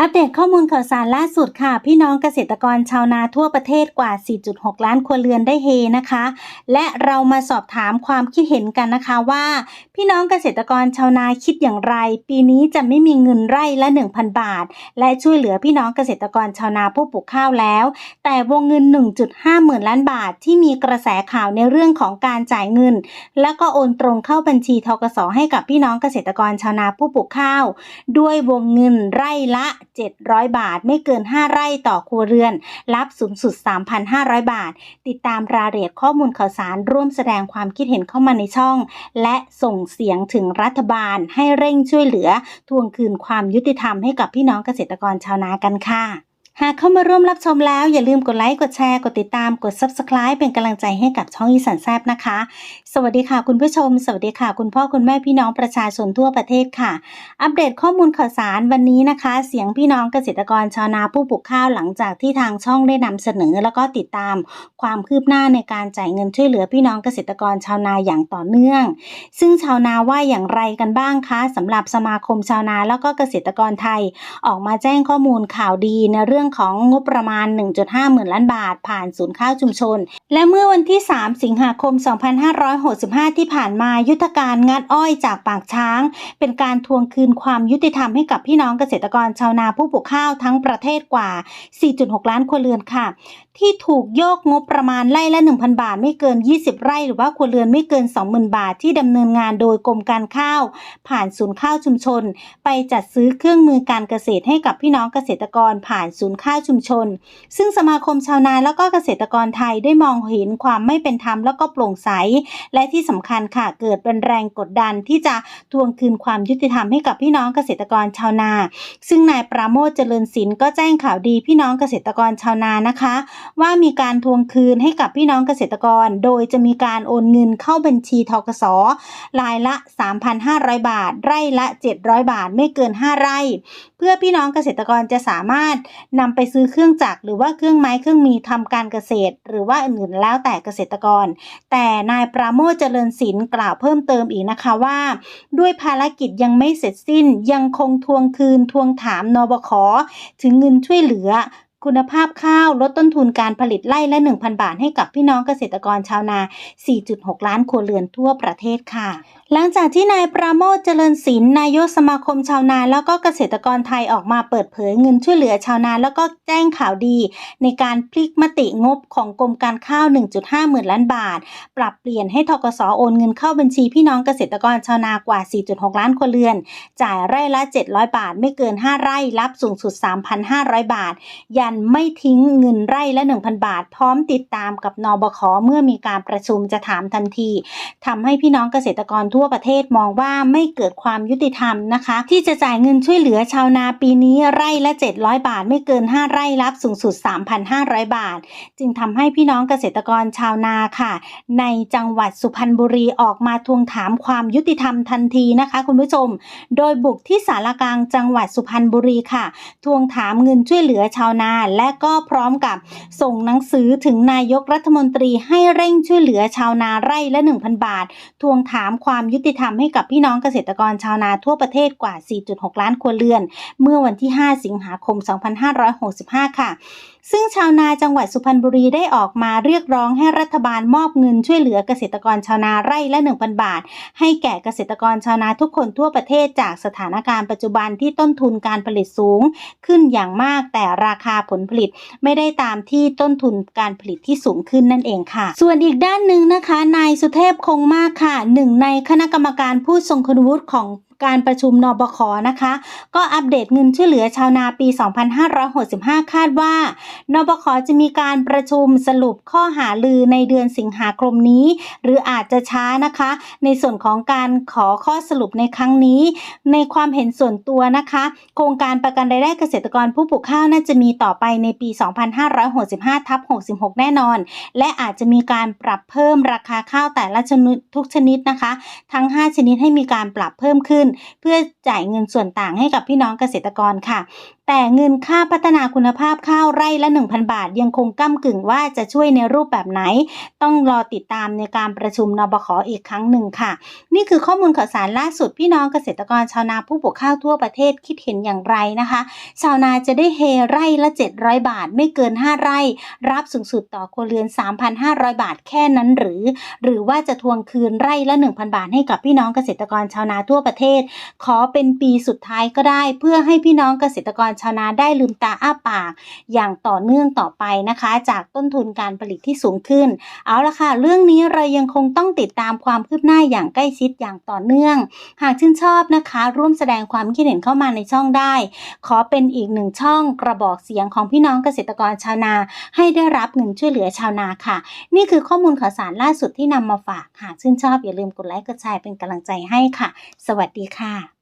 อัปเดตข้อมูลข่าวสารล่าสุดค่ะ พี่น้องเกษตรกรชาวนาทั่วประเทศกว่า 4.6 ล้านครัวเรือนได้เฮนะคะ และเรามาสอบถามความคิดเห็นกันนะคะว่า พี่น้องเกษตรกรชาวนาคิดอย่างไร ปีนี้จะไม่มีเงินไร่ละ 1,000 บาท และช่วยเหลือพี่น้องเกษตรกรชาวนาผู้ปลูกข้าวแล้ว แต่วงเงิน 1.5 หมื่นล้านบาทที่มีกระแสข่าวในเรื่องของการจ่ายเงิน และก็โอนตรงเข้าบัญชีทกสให้กับพี่น้องเกษตรกรชาวนาผู้ปลูกข้าว ด้วยวงเงินไร่ละ 700 บาท ไม่เกิน 5 ไร่ต่อครัวเรือน รับสูงสุด 3,500 บาท ติดตามรายละเอียดข้อมูลข่าวสารร่วมแสดงความคิดเห็นเข้ามาในช่อง และส่งเสียงถึงรัฐบาลให้เร่งช่วยเหลือ ทวงคืนความยุติธรรมให้กับพี่น้องเกษตรกรชาวนากันค่ะ หากเข้ามาร่วมรับชมแล้ว อย่าลืมกดไลค์ กดแชร์ กดติดตาม กด Subscribe เป็นกำลังใจให้กับช่องอีสานแซบนะคะ สวัสดีค่ะคุณผู้ชม สวัสดีค่ะ คุณพ่อคุณแม่พี่น้องประชาชนทั่วประเทศค่ะ อัปเดตข้อมูลข่าวสารวันนี้นะคะ เสียงพี่น้องเกษตรกรชาวนาผู้ปลูกข้าวหลังจากที่ทางช่องได้นำเสนอ แล้วก็ติดตามความคืบหน้าในการจ่ายเงินช่วยเหลือพี่น้องเกษตรกรชาวนาอย่างต่อเนื่อง ซึ่งชาวนาว่าอย่างไรกันบ้างคะสำหรับสมาคมชาวนาแล้วก็เกษตรกรไทย ออกมาแจ้งข้อมูลข่าวดีในเรื่องของงบประมาณ 1.5 หมื่นล้านบาท ผ่านศูนย์ข้าวชุมชน และเมื่อวันที่ 3 สิงหาคม 2565 ที่ผ่านมายุทธการงัดอ้อยจากปากช้าง เป็นการทวงคืนความยุติธรรมให้กับพี่น้องเกษตรกรชาวนาผู้ปลูกข้าวทั้งประเทศกว่า 4.6 ล้านครัวเรือนค่ะ ที่ถูกโยกงบประมาณไร่ละ 1,000 บาท ไม่เกิน 20 ไร่ หรือว่าครัวเรือนไม่เกิน 20,000 บาทที่ดำเนินงานโดยกรมการข้าว ผ่านศูนย์ข้าวชุมชน ไปจัดซื้อเครื่องมือการเกษตรให้กับพี่น้องเกษตรกรผ่านศูนย์ข้าชุมชน ซึ่งสมาคมชาวนาแล้วก็เกษตรกรไทยได้มองเห็นความไม่เป็นธรรมแล้วก็โปร่งใส และที่สำคัญค่ะเกิดเป็นแรงกดดันที่จะทวงคืนความยุติธรรมให้กับพี่น้องเกษตรกรชาวนา ซึ่งนายปราโมทเจริญศิลป์ก็แจ้งข่าวดีพี่น้องเกษตรกรชาวนานะคะ ว่ามีการทวงคืนให้กับพี่น้องเกษตรกร โดยจะมีการโอนเงินเข้าบัญชีทกสรายละ 3,500 บาท ไร่ละ 700 บาทไม่เกิน 5 ไร่ เพื่อพี่น้องเกษตรกรจะสามารถนำไปซื้อเครื่องจักรหรือว่าเครื่องไม้เครื่องมือทำการเกษตร หรือว่าอื่นๆแล้วแต่เกษตรกร แต่นายปราโมทเจริญศิลป์กล่าวเพิ่มเติมอีกนะคะว่า ด้วยภารกิจยังไม่เสร็จสิ้นยังคงทวงคืนทวงถามนบขถึงเงินช่วยเหลือคุณภาพข้าวลดต้นทุนการผลิตไร่ละ 1,000 บาทให้กับพี่น้องเกษตรกรชาวนา 4.6 ล้านครัวเรือนทั่วประเทศค่ะหลังจากที่นายปราโมทเจริญศิลป์นายกสมาคมชาวนาแล้วก็เกษตรกรไทยออกมาเปิดเผยเงินช่วยเหลือชาวนาแล้วก็แจ้งข่าวดี ในการพลิกมติงบของกรมการข้าว 1.5 หมื่นล้านบาท ปรับเปลี่ยนให้ทกสโอนเงินเข้าบัญชีพี่น้องเกษตรกรชาวนากว่า 4.6 ล้านครัวเรือน จ่ายไร่ละ 700 บาท ไม่เกิน 5 ไร่รับสูงสุด 3,500 บาท ยันไม่ทิ้งเงินไร่ละ 1,000 บาท พร้อมติดตามกับนบขเมื่อมีการประชุมจะถามทันทีทำให้พี่น้องเกษตรกรทั่วประเทศมองว่าไม่เกิดความยุติธรรมนะคะ ที่จะจ่ายเงินช่วยเหลือชาวนาปีนี้ไร่ละ 700 บาท ไม่เกิน 5 ไร่รับสูงสุด 3,500 บาท จึงทำให้พี่น้องเกษตรกรชาวนาค่ะ ในจังหวัดสุพรรณบุรีออกมาทวงถามความยุติธรรมทันทีนะคะคุณผู้ชม โดยบุกที่สารกลางจังหวัดสุพรรณบุรีค่ะ ทวงถามเงินช่วยเหลือชาวนา และก็พร้อมกับส่งหนังสือถึงนายกรัฐมนตรีให้เร่งช่วยเหลือชาวนาไร่ละ 1,000 บาท ทวงถามความยุติธรรมให้กับพี่น้องเกษตรกรชาวนาทั่วประเทศกว่า 4.6 ล้านครัวเรือน เมื่อวันที่ 5 สิงหาคม 2565 ค่ะ ซึ่งชาวนาจังหวัดสุพรรณบุรีได้ออกมาเรียกร้องให้รัฐบาลมอบเงินช่วยเหลือเกษตรกรชาวนาไร่ละ 1,000 บาท ให้แก่เกษตรกรชาวนาทุกคนทั่วประเทศจากสถานการณ์ปัจจุบันที่ต้นทุนการผลิตสูง ขึ้นอย่างมากแต่ราคาผลผลิตไม่ได้ตามที่ต้นทุนการผลิตที่สูงขึ้นนั่นเองค่ะ ส่วนอีกด้านหนึ่งนะคะ นายสุเทพคงมากค่ะหนึ่งในคณะกรรมการผู้ทรงคุณวุฒิของ การประชุมนบคนะคะ ก็อัปเดตเงินช่วยเหลือชาวนาปี 2565 คาดว่านบคจะมีการประชุมสรุปข้อหาลือในเดือนสิงหาคมนี้ หรืออาจจะช้านะคะ ในส่วนของการขอข้อสรุปในครั้งนี้ ในความเห็นส่วนตัวนะคะ โครงการประกันรายได้เกษตรกรผู้ปลูกข้าวน่าจะมีต่อไปในปี 2565ทับ66 แน่นอน และอาจจะมีการปรับเพิ่มราคาข้าวแต่ละชนิดทุกชนิดนะคะ ทั้ง 5 ชนิดให้มีการปรับเพิ่มขึ้นเพื่อจ่ายเงินส่วนต่างให้กับพี่น้องเกษตรกรค่ะ แต่เงินค่าพัฒนาคุณภาพข้าวไร่ละ 1,000 บาท ยังคงก้ากึ่งว่าจะช่วยในรูปแบบไหน ต้องรอติดตามในการประชุมนบขอีกครั้งหนึ่งค่ะ นี่คือข้อมูลข่าวสารล่าสุดพี่น้องเกษตรกรชาวนาผู้ปลูกข้าวทั่วประเทศคิดเห็นอย่างไรนะคะ ชาวนาจะได้เฮไร่ละ 700 บาท ไม่เกิน 5 ไร่ รับสูงสุดต่อครัวเรือน 3,500 บาทแค่นั้นหรือ หรือว่าจะทวงคืนไร่ละ 1,000 บาทให้กับพี่น้องเกษตรกรชาวนาทั่วประเทศ ขอเป็นปีสุดท้ายก็ได้ เพื่อให้พี่น้องเกษตรกรชาวนาได้ลืมตาอ้าปาก อย่างต่อเนื่องต่อไปนะคะ จากต้นทุนการผลิตที่สูงขึ้น เอาละค่ะ เรื่องนี้เรายังคงต้องติดตามความคืบหน้าอย่างใกล้ชิดอย่างต่อเนื่อง หากชื่นชอบนะคะ ร่วมแสดงความคิดเห็นเข้ามาในช่องได้ ขอเป็นอีกหนึ่งช่องกระบอกเสียงของพี่น้องเกษตรกรชาวนา ให้ได้รับเงินช่วยเหลือชาวนาค่ะ นี่คือข้อมูลข่าวสารล่าสุดที่นำมาฝาก หากชื่นชอบอย่าลืมกดไลค์กดแชร์เป็นกำลังใจให้ค่ะ สวัสดีค่ะ